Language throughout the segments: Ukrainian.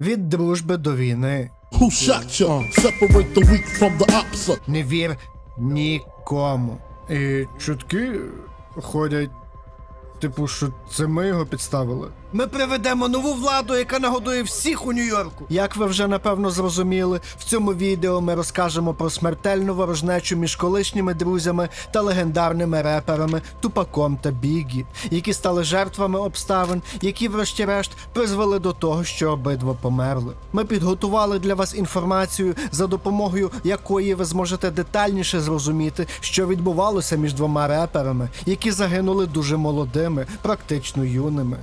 Від дружби до війни. Who shot? Separate the weak from the opposite. Не вір нікому. І чутки ходять, типу, що це ми його підставили. Ми приведемо нову владу, яка нагодує всіх у Нью-Йорку. Як ви вже напевно зрозуміли, в цьому відео ми розкажемо про смертельну ворожнечу між колишніми друзями та легендарними реперами Тупаком та Бігі, які стали жертвами обставин, які, врешті-решт, призвели до того, що обидва померли. Ми підготували для вас інформацію, за допомогою якої ви зможете детальніше зрозуміти, що відбувалося між двома реперами, які загинули дуже молодими, практично юними.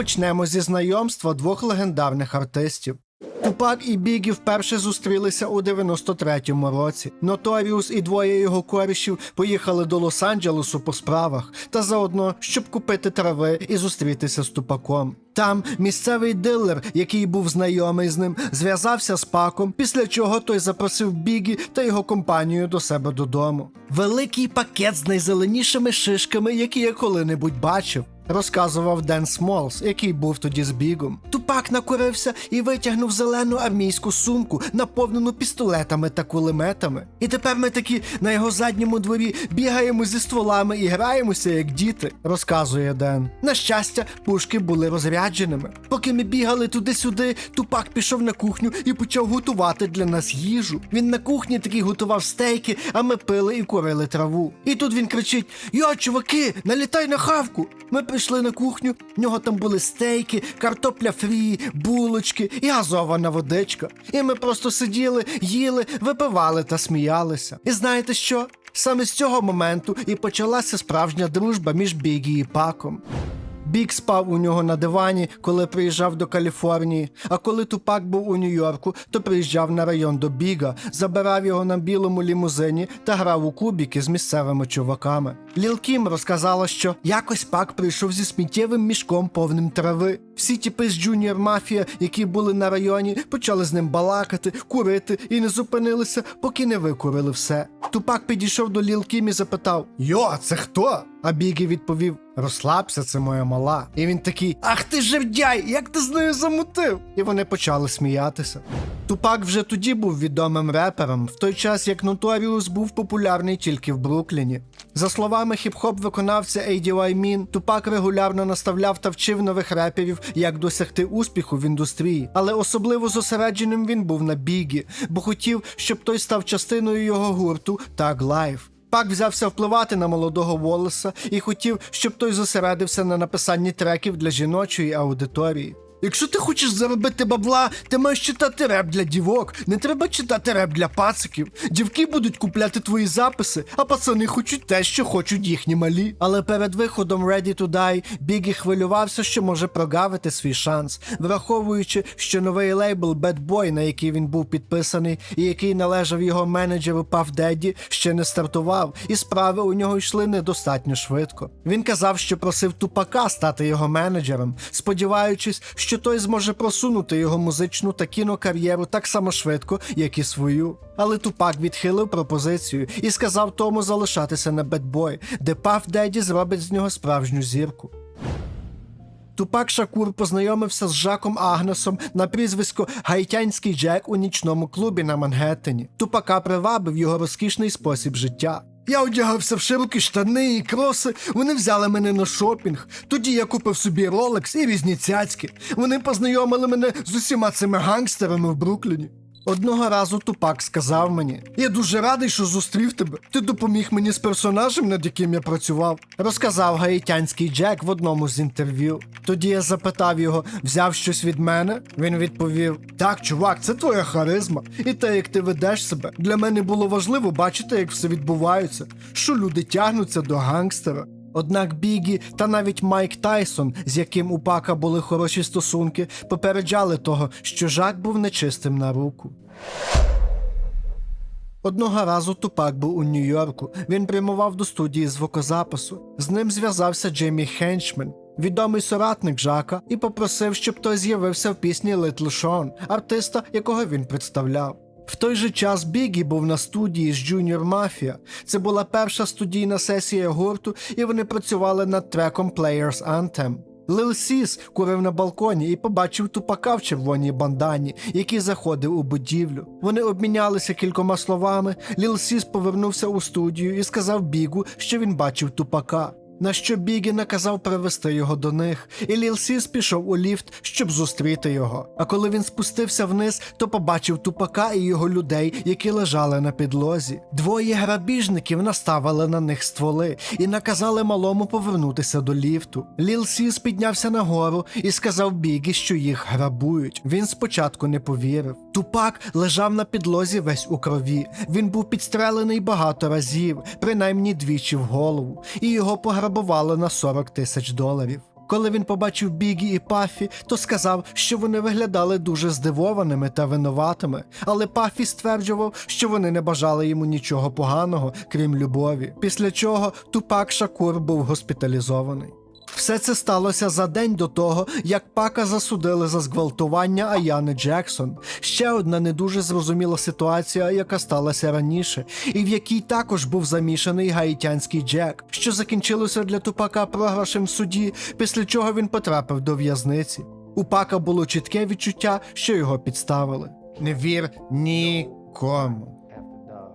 Почнемо зі знайомства двох легендарних артистів. Тупак і Бігі вперше зустрілися у 93-му році. Notorious і двоє його корішів поїхали до Лос-Анджелесу по справах та заодно, щоб купити трави і зустрітися з тупаком. Там місцевий дилер, який був знайомий з ним, зв'язався з паком, після чого той запросив Бігі та його компанію до себе додому. Великий пакет з найзеленішими шишками, які я коли-небудь бачив. Розказував Ден Смолс, який був тоді з бігом. Тупак накурився і витягнув зелену армійську сумку, наповнену пістолетами та кулеметами. І тепер ми такі на його задньому дворі бігаємо зі стволами і граємося як діти, розказує Ден. На щастя, пушки були розрядженими. Поки ми бігали туди-сюди, тупак пішов на кухню і почав готувати для нас їжу. Він на кухні такий готував стейки, а ми пили і курили траву. І тут він кричить: Йо, чуваки, налітай на хавку! Ми прийшли на кухню, в нього там були стейки, картопля фрі, булочки і газована водичка. І ми просто сиділи, їли, випивали та сміялися. І знаєте що? Саме з цього моменту і почалася справжня дружба між Бігі і Паком. Бік спав у нього на дивані, коли приїжджав до Каліфорнії. А коли Тупак був у Нью-Йорку, то приїжджав на район до Біга, забирав його на білому лімузині та грав у кубіки з місцевими чуваками. Ліл Кім розказала, що якось пак прийшов зі сміттєвим мішком повним трави. Всі тіпи з Junior Мафія, які були на районі, почали з ним балакати, курити і не зупинилися, поки не викурили все. Тупак підійшов до Ліл Кім і запитав: Йо, це хто? А Бігі відповів: Розслабся, це моя мала. І він такий: Ах ти жердяй, як ти з нею замутив? І вони почали сміятися. Тупак вже тоді був відомим репером, в той час як Notorious був популярний тільки в Брукліні. За словами хіп-хоп виконавця ADY Min, Тупак регулярно наставляв та вчив нових реперів, як досягти успіху в індустрії. Але особливо зосередженим він був на Бігі, бо хотів, щоб той став частиною його гурту Tag Life. Пак взявся впливати на молодого Волеса і хотів, щоб той зосередився на написанні треків для жіночої аудиторії. Якщо ти хочеш заробити бабла, ти маєш читати реп для дівок. Не треба читати реп для пациків. Дівки будуть купляти твої записи, а пацани хочуть те, що хочуть їхні малі. Але перед виходом Ready to Die Бігі хвилювався, що може прогавити свій шанс, враховуючи, що новий лейбл Bad Boy, на який він був підписаний, і який належав його менеджеру Puff Daddy, ще не стартував, і справи у нього йшли недостатньо швидко. Він казав, що просив тупака стати його менеджером, сподіваючись, що той зможе просунути його музичну та кінокар'єру так само швидко, як і свою. Але тупак відхилив пропозицію і сказав тому залишатися на Bad де Puff Daddy зробить з нього справжню зірку. Тупак Шакур познайомився з Жаком Агнесом на прізвисько Гаїтянський Джек у нічному клубі на Мангеттені. Тупака привабив його розкішний спосіб життя. Я одягався в широкі штани і кроси. Вони взяли мене на шопінг. Тоді я купив собі Ролекс і різні цяцьки. Вони познайомили мене з усіма цими гангстерами в Брукліні. Одного разу тупак сказав мені: Я дуже радий, що зустрів тебе. Ти допоміг мені з персонажем, над яким я працював. Розказав гаїтянський Джек в одному з інтерв'ю. Тоді я запитав його, взяв щось від мене. Він відповів: Так, чувак, це твоя харизма. І те, як ти ведеш себе. Для мене було важливо бачити, як все відбувається, що люди тягнуться до гангстера. Однак Бігі та навіть Майк Тайсон, з яким у Пака були хороші стосунки, попереджали того, що Жак був нечистим на руку. Одного разу Тупак був у Нью-Йорку. Він прямував до студії звукозапису. З ним зв'язався Джеймі Хенчмен, відомий соратник Жака, і попросив, щоб той з'явився в пісні Little Sean, артиста, якого він представляв. В той же час Бігі був на студії з Junior Mafia. Це була перша студійна сесія гурту, і вони працювали над треком Players Anthem. Лил Сіс курив на балконі і побачив тупака в червоній бандані, який заходив у будівлю. Вони обмінялися кількома словами. Лил Сіс повернувся у студію і сказав Бігу, що він бачив тупака. На що Бігі наказав привезти його до них, і Ліл Сіс пішов у ліфт, щоб зустріти його. А коли він спустився вниз, то побачив тупака і його людей, які лежали на підлозі. Двоє грабіжників наставили на них стволи і наказали малому повернутися до ліфту. Ліл Сіс піднявся нагору і сказав Бігі, що їх грабують. Він спочатку не повірив. Тупак лежав на підлозі весь у крові. Він був підстрелений багато разів, принаймні двічі в голову, і його пограбували на 40 тисяч доларів. Коли він побачив Бігі і Пафі, то сказав, що вони виглядали дуже здивованими та винуватими. Але Пафі стверджував, що вони не бажали йому нічого поганого, крім любові. Після чого Тупак Шакур був госпіталізований. Все це сталося за день до того, як Пака засудили за зґвалтування Аяни Джексон. Ще одна не дуже зрозуміла ситуація, яка сталася раніше, і в якій також був замішаний гаїтянський Джек, що закінчилося для тупака програшем в суді, після чого він потрапив до в'язниці. У Пака було чітке відчуття, що його підставили. Не вір нікому.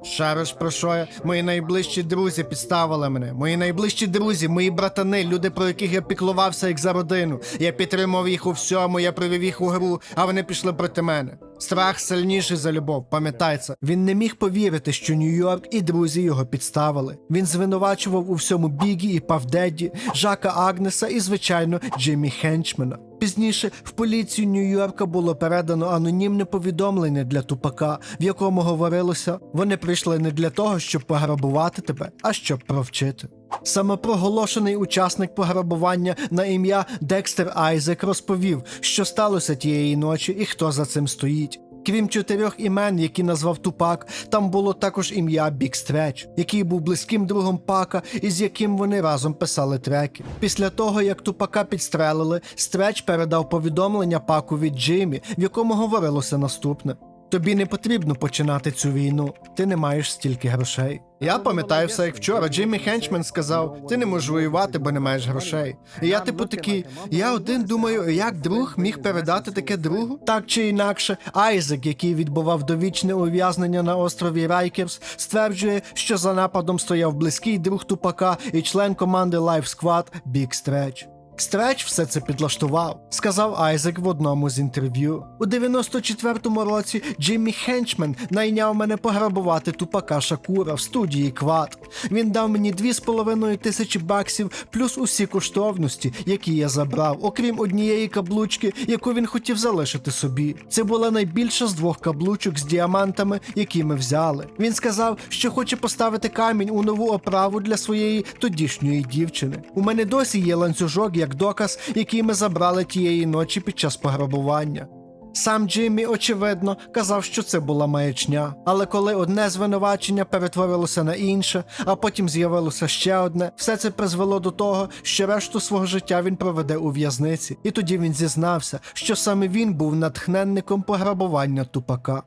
Шариш про що я? Мої найближчі друзі підставили мене. Мої найближчі друзі, мої братани, люди, про яких я піклувався як за родину. Я підтримував їх у всьому, я привів їх у гру, а вони пішли проти мене. Страх сильніший за любов, пам'ятай це. Він не міг повірити, що Нью-Йорк і друзі його підставили. Він звинувачував у всьому Бігі і Павдеді, Жака Агнеса і, звичайно, Джиммі Хенчмена. Пізніше в поліцію Нью-Йорка було передано анонімне повідомлення для тупака, в якому говорилося: вони прийшли не для того, щоб пограбувати тебе, а щоб провчити. Самопроголошений учасник пограбування на ім'я Декстер Айзек розповів, що сталося тієї ночі і хто за цим стоїть. Крім чотирьох імен, які назвав Тупак, там було також ім'я Бік Стреч, який був близьким другом Пака і з яким вони разом писали треки. Після того, як Тупака підстрелили, Стреч передав повідомлення Паку від Джиммі, в якому говорилося наступне: Тобі не потрібно починати цю війну, ти не маєш стільки грошей. Я пам'ятаю все як вчора. Джиммі Хенчмен сказав: ти не можеш воювати, бо не маєш грошей. І я, типу, такий, я один думаю, як друг міг передати таке другу? Так чи інакше, Айзек, який відбував довічне ув'язнення на острові Райкерс, стверджує, що за нападом стояв близький друг тупака і член команди Life Squad Big Stretch. Стреч все це підлаштував, сказав Айзек в одному з інтерв'ю. У 94-му році Джиммі Хенчмен найняв мене пограбувати тупака Шакура в студії Квад. Він дав мені 2,5 тисячі баксів плюс усі коштовності, які я забрав, окрім однієї каблучки, яку він хотів залишити собі. Це була найбільша з двох каблучок з діамантами, які ми взяли. Він сказав, що хоче поставити камінь у нову оправу для своєї тодішньої дівчини. У мене досі є ланцюжок як доказ, який ми забрали тієї ночі під час пограбування. Сам Джиммі, очевидно, казав, що це була маячня. Але коли одне звинувачення перетворилося на інше, а потім з'явилося ще одне, все це призвело до того, що решту свого життя він проведе у в'язниці. І тоді він зізнався, що саме він був натхненником пограбування тупака.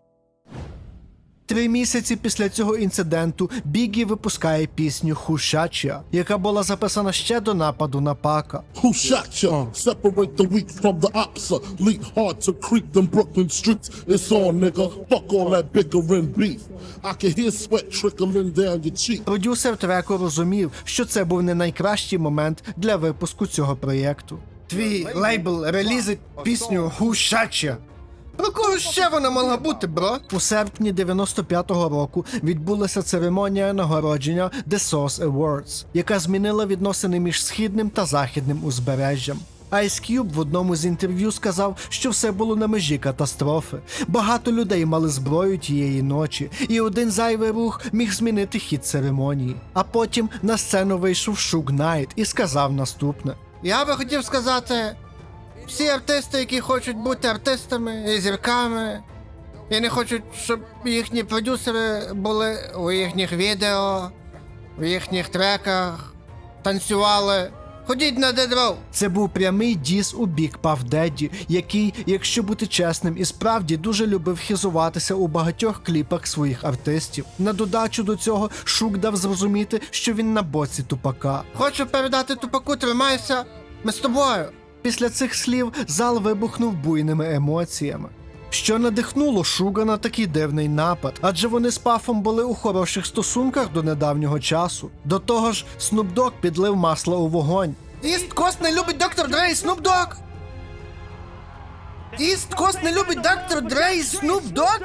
Три місяці після цього інциденту Бігі випускає пісню Хушача, яка була записана ще до нападу на Пака. Ya? Separate the weak from the opsa. Leap hard to creep them Brooklyn streets. It's on, nigga. Fuck all that bickering beef. I can hear sweat trickling down your cheek. Продюсер треку розумів, що це був не найкращий момент для випуску цього проєкту. Твій лейбл релізить пісню Хушача. Про кого ще вона могла бути, бро? У серпні 95-го року відбулася церемонія нагородження The Source Awards, яка змінила відносини між східним та західним узбережжям. Ice Cube в одному з інтерв'ю сказав, що все було на межі катастрофи. Багато людей мали зброю тієї ночі, і один зайвий рух міг змінити хід церемонії. А потім на сцену вийшов Шук Найт і сказав наступне: Я би хотів сказати, всі артисти, які хочуть бути артистами і зірками, і не хочуть, щоб їхні продюсери були у їхніх відео, в їхніх треках, танцювали, Ходіть на дедроу. Це був прямий діс у бік Пав Дедді, який, якщо бути чесним, і справді дуже любив хизуватися у багатьох кліпах своїх артистів. На додачу до цього Шук дав зрозуміти, що він на боці тупака. Хочу передати тупаку, тримайся. Ми з тобою. Після цих слів зал вибухнув буйними емоціями. Що надихнуло Шуга на такий дивний напад, адже вони з Пафом були у хороших стосунках до недавнього часу. До того ж, Dogg підлив масло у вогонь. Іст Кост не любить доктор Дрей Dogg! Іст Кост не любить доктор Дрей Snoop Dogg?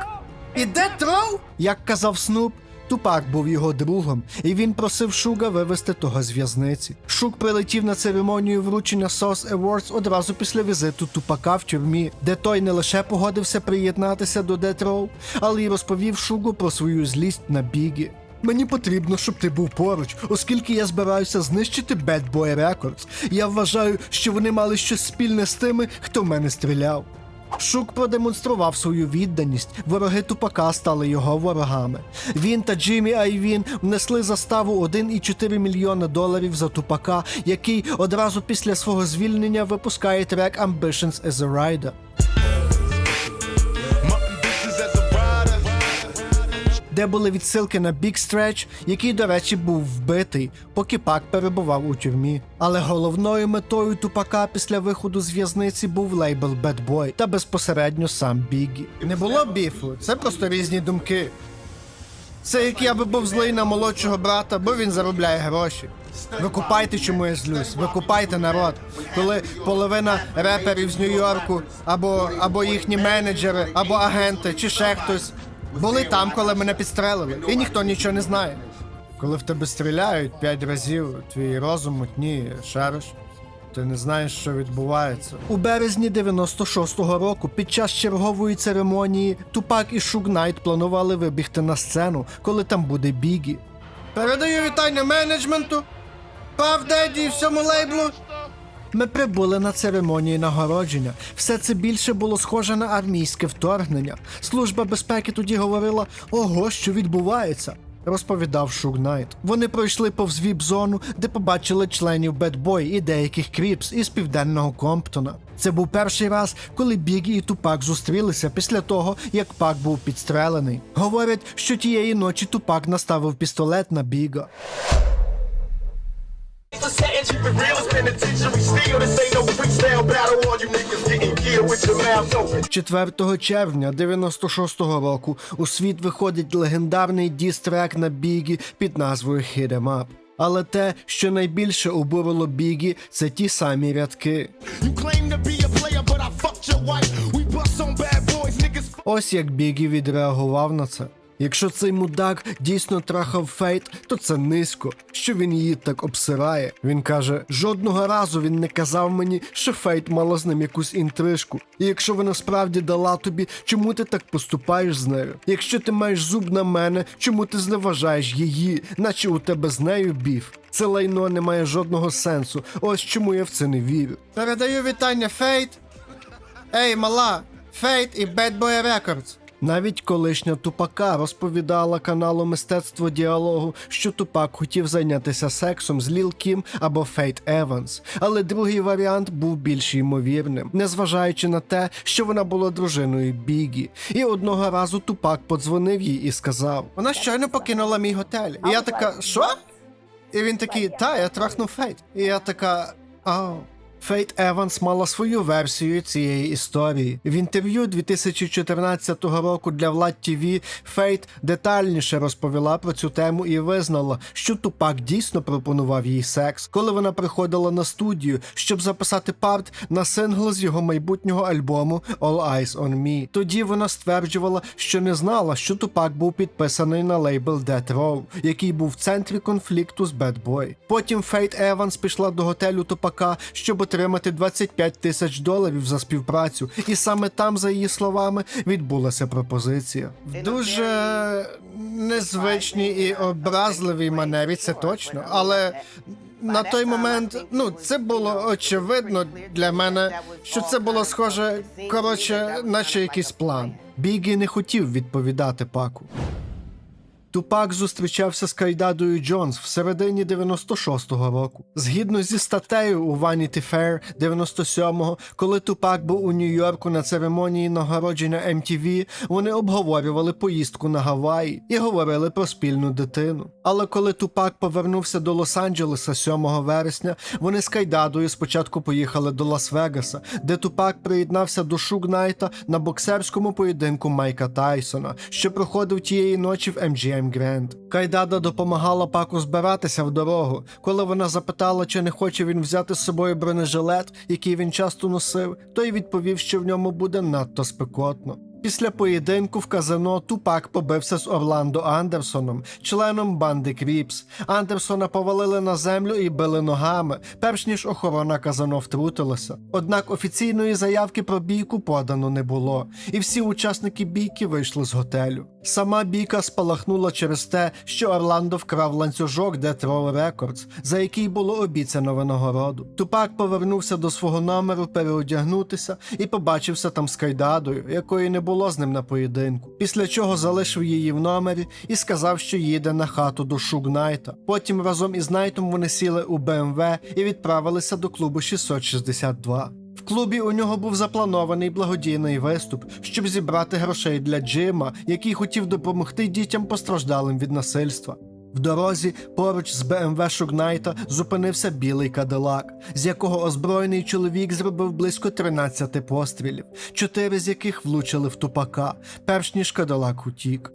І Троу? Як казав Снуп, Тупак був його другом, і він просив Шуга вивезти того з в'язниці. Шук прилетів на церемонію вручення SOS Awards одразу після візиту Тупака в тюрмі, де той не лише погодився приєднатися до Детроу, але й розповів Шугу про свою злість на Бігі. Мені потрібно, щоб ти був поруч, оскільки я збираюся знищити Bad Boy Records. Я вважаю, що вони мали щось спільне з тими, хто в мене стріляв. Шук продемонстрував свою відданість. Вороги тупака стали його ворогами. Він та Джиммі Айвін внесли заставу 1,4 мільйона доларів за тупака, який одразу після свого звільнення випускає трек Ambitions as a Rider. Де були відсилки на Big Stretch, який, до речі, був вбитий, поки Пак перебував у тюрмі. Але головною метою тупака після виходу з в'язниці був лейбл Bad Boy та безпосередньо сам Бігі. Не було біфу, це просто різні думки. Це як я би був злий на молодшого брата, бо він заробляє гроші. Викупайте, чому я злюсь. Викупайте народ. Коли половина реперів з Нью-Йорку, або, або їхні менеджери, або агенти, чи ще хтось були там, коли мене підстрелили, і ніхто нічого не знає. Коли в тебе стріляють п'ять разів, твій розум мутніє, шариш. Ти не знаєш, що відбувається. У березні 96-го року під час чергової церемонії Тупак і Шуг Найт планували вибігти на сцену, коли там буде Бігі. Передаю вітання менеджменту, Пав Деді і всьому лейблу. Ми прибули на церемонії нагородження. Все це більше було схоже на армійське вторгнення. Служба безпеки тоді говорила: ого, що відбувається. Розповідав Шуг Найт. Вони пройшли повз віп-зону, де побачили членів Boy і деяких кріпс із південного Комптона. Це був перший раз, коли Бігі і Тупак зустрілися після того, як Пак був підстрелений. Говорять, що тієї ночі Тупак наставив пістолет на Біга. For setting keep it real, it's penitentiary steel. This ain't no freestyle battle. All you niggas getting killed with your mouths open. 4 червня 96-го року у світ виходить легендарний діс-трек на Бігі під назвою Hit 'em Up. Але те, що найбільше обурило Бігі, це ті самі рядки. You claim to be a player, but I fucked your wife. We bust on bad boys, niggas. Ось як Бігі відреагував на це. Якщо цей мудак дійсно трахав фейт, то це низько, що він її так обсирає. Він каже: жодного разу він не казав мені, що фейт мала з ним якусь інтрижку. І якщо вона справді дала тобі, чому ти так поступаєш з нею? Якщо ти маєш зуб на мене, чому ти зневажаєш її, наче у тебе з нею біф? Це лайно не має жодного сенсу. Ось чому я в це не вірю. Передаю вітання, Фейт. Ей, мала, Фейт і Bad Boy Records. Навіть колишня тупака розповідала каналу мистецтво діалогу, що тупак хотів зайнятися сексом з Ліл Кім або Фейт Еванс, але другий варіант був більш ймовірним, незважаючи на те, що вона була дружиною Бігі. І одного разу тупак подзвонив їй і сказав: Вона щойно покинула мій готель. І я така, що? І він такий, та, я трахнув Фейт. І я така, ау. Фейт Еванс мала свою версію цієї історії. В інтерв'ю 2014 року для Влад ТВ Фейт детальніше розповіла про цю тему і визнала, що Тупак дійсно пропонував їй секс, коли вона приходила на студію, щоб записати парт на сингл з його майбутнього альбому All Eyes on Me. Тоді вона стверджувала, що не знала, що Тупак був підписаний на лейбл Death Row, який був в центрі конфлікту з Bad Boy. Потім Фейт Еванс пішла до готелю Тупака, щоб отримати 25 тисяч доларів за співпрацю, і саме там, за її словами, відбулася пропозиція. В дуже незвичній і образливій манері, це точно, але. На той момент, ну це було очевидно для мене, що це було схоже, коротше, наче якийсь план. Бігі не хотів відповідати паку. Тупак зустрічався з Кайдадою Джонс в середині 96-го року. Згідно зі статтею у Vanity Fair 97-го, коли Тупак був у Нью-Йорку на церемонії нагородження MTV, вони обговорювали поїздку на Гаваї і говорили про спільну дитину. Але коли Тупак повернувся до Лос-Анджелеса 7 вересня, вони з Кайдадою спочатку поїхали до Лас-Вегаса, де Тупак приєднався до Шуг Найта на боксерському поєдинку Майка Тайсона, що проходив тієї ночі в MGM Grand. Кайдада допомагала Паку збиратися в дорогу, коли вона запитала, чи не хоче він взяти з собою бронежилет, який він часто носив, той відповів, що в ньому буде надто спекотно. Після поєдинку в казино Тупак побився з Орландо Андерсоном, членом банди Кріпс. Андерсона повалили на землю і били ногами, перш ніж охорона казино втрутилася. Однак офіційної заявки про бійку подано не було, і всі учасники бійки вийшли з готелю. Сама бійка спалахнула через те, що Орландо вкрав ланцюжок Death Row Records, за який було обіцяно винагороду. Тупак повернувся до свого номеру переодягнутися і побачився там з Кайдадою, якої не було з ним на поєдинку. Після чого залишив її в номері і сказав, що їде на хату до Шугнайта. Потім разом із Найтом вони сіли у БМВ і відправилися до клубу 662. В клубі у нього був запланований благодійний виступ, щоб зібрати грошей для Джима, який хотів допомогти дітям постраждалим від насильства. В дорозі поруч з БМВ Шугнайта зупинився білий кадилак, з якого озброєний чоловік зробив близько 13 пострілів, чотири з яких влучили в тупака, перш ніж кадилак утік.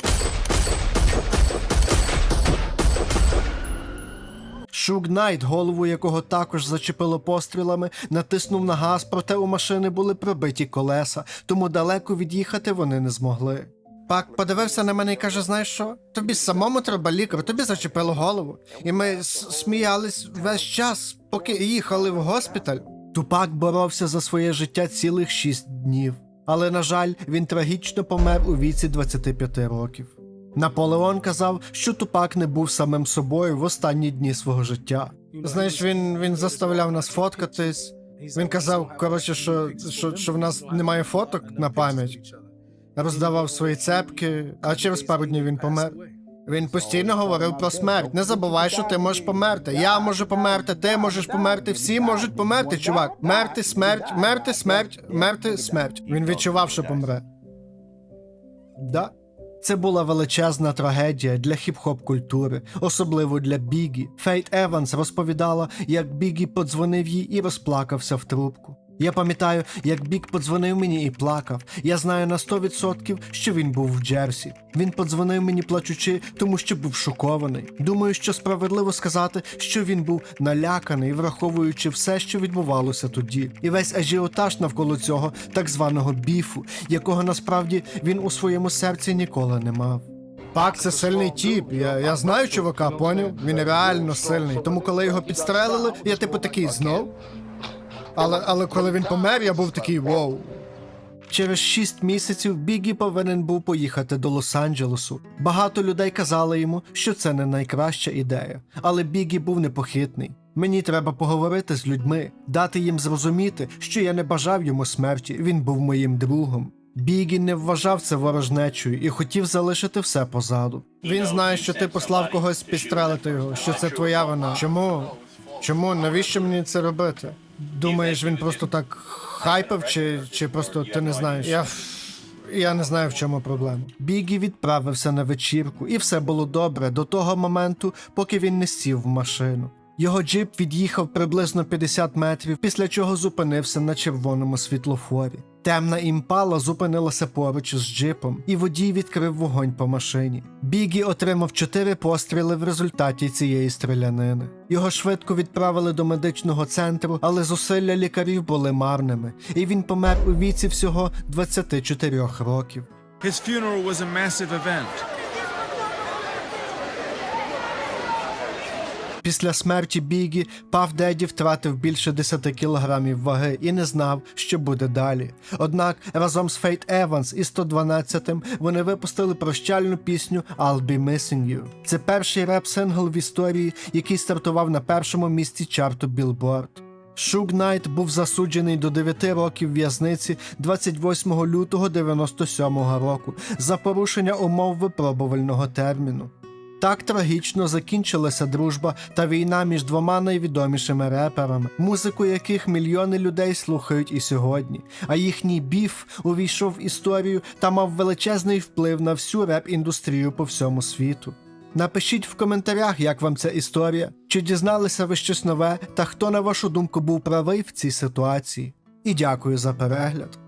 Шуг Найт, голову якого також зачепило пострілами, натиснув на газ, проте у машини були пробиті колеса, тому далеко від'їхати вони не змогли. Пак подивився на мене і каже: знаєш що? Тобі самому треба лікар, тобі зачепило голову. І ми сміялись весь час, поки їхали в госпіталь. Тупак боровся за своє життя цілих шість днів. Але, на жаль, він трагічно помер у віці 25 років. Наполеон казав, що Тупак не був самим собою в останні дні свого життя. Знаєш, він, він заставляв нас фоткатись. Він казав, коротше, що, що, що в нас немає фоток на пам'ять. Роздавав свої цепки, а через пару днів він помер. Він постійно говорив про смерть. Не забувай, що ти можеш померти. Я можу померти, ти можеш померти, всі можуть померти, чувак. Мерти, смерть, мерти, смерть, мерти, смерть. Він відчував, що помре. Да. Це була величезна трагедія для хіп-хоп культури, особливо для Бігі. Фейт Еванс розповідала, як Бігі подзвонив їй і розплакався в трубку. Я пам'ятаю, як Бік подзвонив мені і плакав. Я знаю на 100%, що він був в Джерсі. Він подзвонив мені плачучи, тому що був шокований. Думаю, що справедливо сказати, що він був наляканий, враховуючи все, що відбувалося тоді, і весь ажіотаж навколо цього так званого біфу, якого насправді він у своєму серці ніколи не мав. Пак це сильний тіп. Я, я знаю чувака, поняв? Він реально сильний. Тому коли його підстрелили, я типу такий знов. Але, але коли він помер, я був такий воу. Через шість місяців Бігі повинен був поїхати до Лос-Анджелесу. Багато людей казали йому, що це не найкраща ідея. Але Бігі був непохитний. Мені треба поговорити з людьми, дати їм зрозуміти, що я не бажав йому смерті, він був моїм другом. Бігі не вважав це ворожнечою і хотів залишити все позаду. Він знає, що ти послав когось підстрелити його, що це твоя вина. Чому? Чому? Навіщо мені це робити? Думаєш, він просто так хайпив, чи, чи просто ти не знаєш? Я, я не знаю, в чому проблема. Бігі відправився на вечірку, і все було добре до того моменту, поки він не сів в машину. Його джип від'їхав приблизно 50 метрів, після чого зупинився на червоному світлофорі. Темна імпала зупинилася поруч з джипом, і водій відкрив вогонь по машині. Бігі отримав чотири постріли в результаті цієї стрілянини. Його швидко відправили до медичного центру, але зусилля лікарів були марними, і він помер у віці всього 24 років. His funeral was a massive event. Після смерті Бігі Пав Деді втратив більше 10 кілограмів ваги і не знав, що буде далі. Однак разом з Фейт Еванс і 112-м вони випустили прощальну пісню «I'll be missing you». Це перший реп-сингл в історії, який стартував на першому місці чарту Billboard. Шуг Найт був засуджений до 9 років в'язниці 28 лютого 97 року за порушення умов випробувального терміну. Так трагічно закінчилася дружба та війна між двома найвідомішими реперами, музику яких мільйони людей слухають і сьогодні. А їхній біф увійшов в історію та мав величезний вплив на всю реп-індустрію по всьому світу. Напишіть в коментарях, як вам ця історія, чи дізналися ви щось нове, та хто, на вашу думку, був правий в цій ситуації. І дякую за перегляд.